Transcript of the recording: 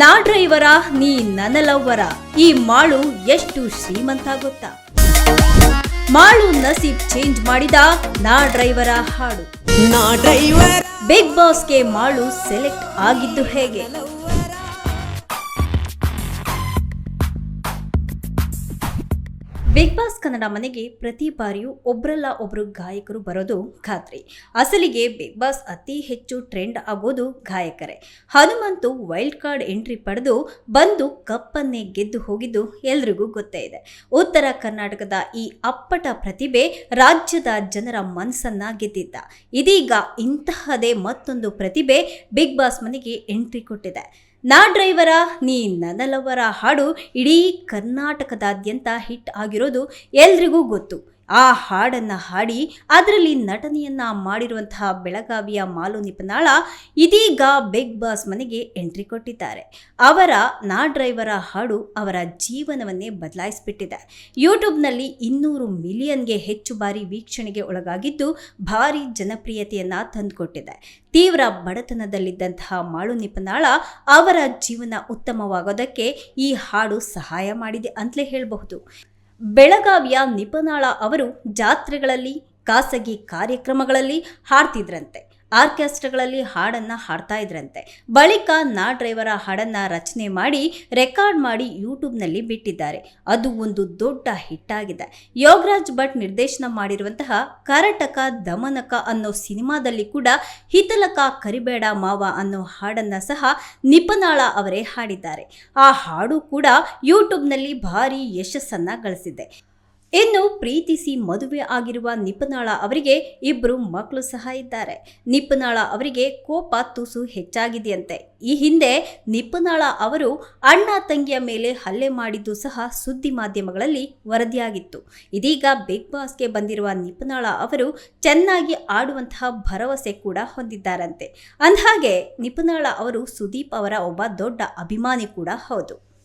ನಾ ಡ್ರೈವರ ನೀ ನನ್ನ ಲವ್ವರ ಈ ಮಾಳು ಎಷ್ಟು ಶ್ರೀಮಂತ ಗೊತ್ತಾ. ಮಾಳು ನಸೀಬ್ ಚೇಂಜ್ ಮಾಡಿದ ನಾ ಡ್ರೈವರ ಹಾಡು. ನಾ ಡ್ರೈವರ್. ಬಿಗ್ ಬಾಸ್ಗೆ ಮಾಳು ಸೆಲೆಕ್ಟ್ ಆಗಿದ್ದು ಹೇಗೆ? ಬಿಗ್ ಬಾಸ್ ಕನ್ನಡ ಮನೆಗೆ ಪ್ರತಿ ಬಾರಿಯೂ ಒಬ್ರಲ್ಲ ಒಬ್ರು ಗಾಯಕರು ಬರೋದು ಖಾತ್ರಿ. ಅಸಲಿಗೆ ಬಿಗ್ ಬಾಸ್ ಅತಿ ಹೆಚ್ಚು ಟ್ರೆಂಡ್ ಆಗೋದು ಗಾಯಕರೇ. ಹನುಮಂತು ವೈಲ್ಡ್ ಕಾರ್ಡ್ ಎಂಟ್ರಿ ಪಡೆದು ಬಂದು ಕಪ್ಪನ್ನೇ ಗೆದ್ದು ಹೋಗಿದ್ದು ಎಲ್ರಿಗೂ ಗೊತ್ತೇ ಇದೆ. ಉತ್ತರ ಕರ್ನಾಟಕದ ಈ ಅಪ್ಪಟ ಪ್ರತಿಭೆ ರಾಜ್ಯದ ಜನರ ಮನಸ್ಸನ್ನ ಗೆದ್ದಿದ್ದ. ಇದೀಗ ಇಂತಹದೇ ಮತ್ತೊಂದು ಪ್ರತಿಭೆ ಬಿಗ್ ಬಾಸ್ ಮನೆಗೆ ಎಂಟ್ರಿ ಕೊಟ್ಟಿದೆ. ನಾ ಡ್ರೈವರ ನೀ ನನ್ನ ಲವರ ಹಾಡು ಇಡೀ ಕರ್ನಾಟಕದಾದ್ಯಂತ ಹಿಟ್ ಆಗಿರೋದು ಎಲ್ರಿಗೂ ಗೊತ್ತು. ಆ ಹಾಡನ್ನು ಹಾಡಿ ಅದರಲ್ಲಿ ನಟನೆಯನ್ನ ಮಾಡಿರುವಂತಹ ಬೆಳಗಾವಿಯ ಮಾಲು ನಿಪನಾಳ ಇದೀಗ ಬಿಗ್ ಬಾಸ್ ಮನೆಗೆ ಎಂಟ್ರಿ ಕೊಟ್ಟಿದ್ದಾರೆ. ಅವರ ನಾ ಡ್ರೈವರ ಹಾಡು ಅವರ ಜೀವನವನ್ನೇ ಬದಲಾಯಿಸಿಬಿಟ್ಟಿದೆ. ಯೂಟ್ಯೂಬ್ನಲ್ಲಿ ಇನ್ನೂರು ಮಿಲಿಯನ್ಗೆ ಹೆಚ್ಚು ಬಾರಿ ವೀಕ್ಷಣೆಗೆ ಒಳಗಾಗಿದ್ದು ಭಾರಿ ಜನಪ್ರಿಯತೆಯನ್ನು ತಂದುಕೊಟ್ಟಿದೆ. ತೀವ್ರ ಬಡತನದಲ್ಲಿದ್ದಂತಹ ಮಾಳು ನಿಪನಾಳ ಅವರ ಜೀವನ ಉತ್ತಮವಾಗೋದಕ್ಕೆ ಈ ಹಾಡು ಸಹಾಯ ಮಾಡಿದೆ ಅಂತಲೇ ಹೇಳಬಹುದು. ಬೆಳಗಾವಿಯ ನಿಪನಾಳ ಅವರು ಜಾತ್ರೆಗಳಲ್ಲಿ ಖಾಸಗಿ ಕಾರ್ಯಕ್ರಮಗಳಲ್ಲಿ ಹಾಡ್ತಿದ್ರಂತೆ. ಆರ್ಕೆಸ್ಟ್ರಾಗಳಲ್ಲಿ ಹಾಡನ್ನು ಹಾಡ್ತಾ ಇದ್ರಂತೆ. ಬಳಿಕ ನಾ ಡ್ರೈವರ ಹಾಡನ್ನು ರಚನೆ ಮಾಡಿ ರೆಕಾರ್ಡ್ ಮಾಡಿ ಯೂಟ್ಯೂಬ್ನಲ್ಲಿ ಬಿಟ್ಟಿದ್ದಾರೆ. ಅದು ಒಂದು ದೊಡ್ಡ ಹಿಟ್ ಆಗಿದೆ ಯೋಗರಾಜ್ ಭಟ್ ನಿರ್ದೇಶನ ಮಾಡಿರುವಂತಹ ಕರಟಕ ದಮನಕ ಅನ್ನೋ ಸಿನಿಮಾದಲ್ಲಿ ಕೂಡ ಹಿತಲಕ ಕರಿಬೇಡ ಮಾವ ಅನ್ನೋ ಹಾಡನ್ನು ಸಹ ನಿಪನಾಳ ಅವರೇ ಹಾಡಿದ್ದಾರೆ. ಆ ಹಾಡು ಕೂಡ ಯೂಟ್ಯೂಬ್ನಲ್ಲಿ ಭಾರಿ ಯಶಸ್ಸನ್ನು ಗಳಿಸಿದೆ. ಇನ್ನು ಪ್ರೀತಿಸಿ ಮದುವೆ ಆಗಿರುವ ನಿಪ್ಪನಾಳ ಅವರಿಗೆ ಇಬ್ಬರು ಮಕ್ಕಳು ಸಹ ಇದ್ದಾರೆ. ನಿಪ್ಪನಾಳ ಅವರಿಗೆ ಕೋಪ ತುಸು ಹೆಚ್ಚಾಗಿದೆಯಂತೆ. ಈ ಹಿಂದೆ ನಿಪ್ಪನಾಳ ಅವರು ಅಣ್ಣ ತಂಗಿಯ ಮೇಲೆ ಹಲ್ಲೆ ಮಾಡಿದ್ದು ಸಹ ಸುದ್ದಿ ಮಾಧ್ಯಮಗಳಲ್ಲಿ ವರದಿಯಾಗಿತ್ತು. ಇದೀಗ ಬಿಗ್ ಬಾಸ್ಗೆ ಬಂದಿರುವ ನಿಪ್ಪನಾಳ ಅವರು ಚೆನ್ನಾಗಿ ಆಡುವಂತಹ ಭರವಸೆ ಕೂಡ ಹೊಂದಿದ್ದಾರಂತೆ. ಅಂದಹಾಗೆ ನಿಪ್ಪನಾಳ ಅವರು ಸುದೀಪ್ ಅವರ ಒಬ್ಬ ದೊಡ್ಡ ಅಭಿಮಾನಿ ಕೂಡ ಹೌದು.